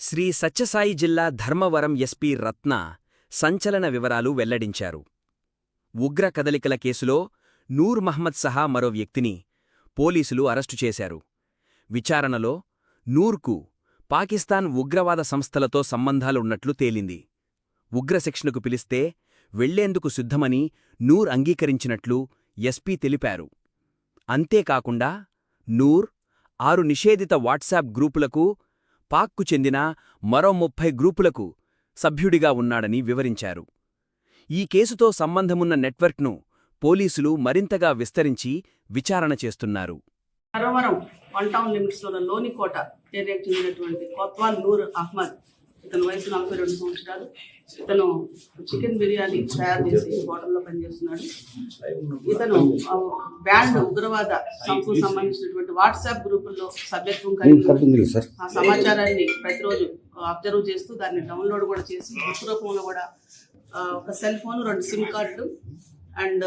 శ్రీ సత్యసాయి జిల్లా ధర్మవరం ఎస్పీ రత్న సంచలన వివరాలు వెల్లడించారు. ఉగ్ర కదలికల కేసులో నూర్ మహ్మద్ సహా మరో వ్యక్తిని పోలీసులు అరెస్టు చేశారు. విచారణలో నూర్కు పాకిస్తాన్ ఉగ్రవాద సంస్థలతో సంబంధాలున్నట్లు తేలింది. ఉగ్రశిక్షణకు పిలిస్తే వెళ్ళేందుకు సిద్ధమని నూర్ అంగీకరించినట్లు ఎస్పీ తెలిపారు. అంతేకాకుండా నూర్ ఆరు నిషేధిత వాట్సాప్ గ్రూపులకు పాక్కు చెందిన మరో ముప్పై గ్రూపులకు సభ్యుడిగా ఉన్నాడని వివరించారు. ఈ కేసుతో సంబంధమున్న నెట్వర్క్ను పోలీసులు మరింతగా విస్తరించి విచారణ చేస్తున్నారు. వన్ టౌన్ లోనికోట కొత్వాల్ నూర్ అహ్మద్ ఇతని వయసు నలభై రెండు సంవత్సరాలు. ఇతను చికెన్ బిర్యానీ తయారు చేసి హోటల్లో పనిచేస్తున్నాడు. ఇతను బ్యాండ్ ఉగ్రవాద సంస్థకు సంబంధించినటువంటి వాట్సాప్ గ్రూపుల్లో సభ్యత్వం కలిగి ఆ సమాచారాన్ని ప్రతిరోజు అబ్జర్వ్ చేస్తూ దాన్ని డౌన్లోడ్ కూడా చేసి బుక్ రూపంలో కూడా ఒక సెల్ ఫోన్ రెండు సిమ్ కార్డులు అండ్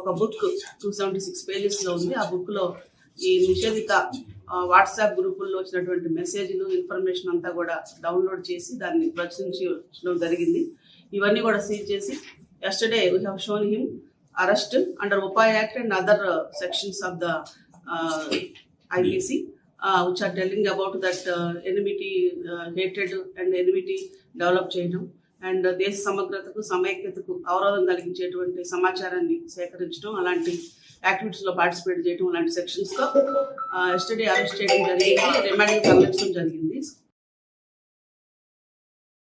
ఒక బుక్ టూ సెవెంటీ సిక్స్ పేజెస్లో ఉంది. ఆ బుక్లో ఈ నిషేధిత వాట్సాప్ గ్రూపుల్లో వచ్చినటువంటి మెసేజ్లు ఇన్ఫర్మేషన్ అంతా కూడా డౌన్లోడ్ చేసి దాన్ని ప్రచురించడం జరిగింది. ఇవన్నీ కూడా సీజ్ చేసి yesterday we have shown him arrest under UAPA act and other sections of the I B C which are telling about that enmity hated and enmity develop చేయడం. అండ్ దేశ సమగ్రతకు సమైక్యతకు అవరోధం కలిగించేటువంటి సమాచారాన్ని సేకరించడం అలాంటి యాక్టివిటీస్లో పార్టిసిపేట్ చేయడం అలాంటి సెక్షన్స్తో ఎస్టడీ అరెస్ట్ చేయడం జరిగింది. రిమాండింగ్ తరలించడం జరిగింది.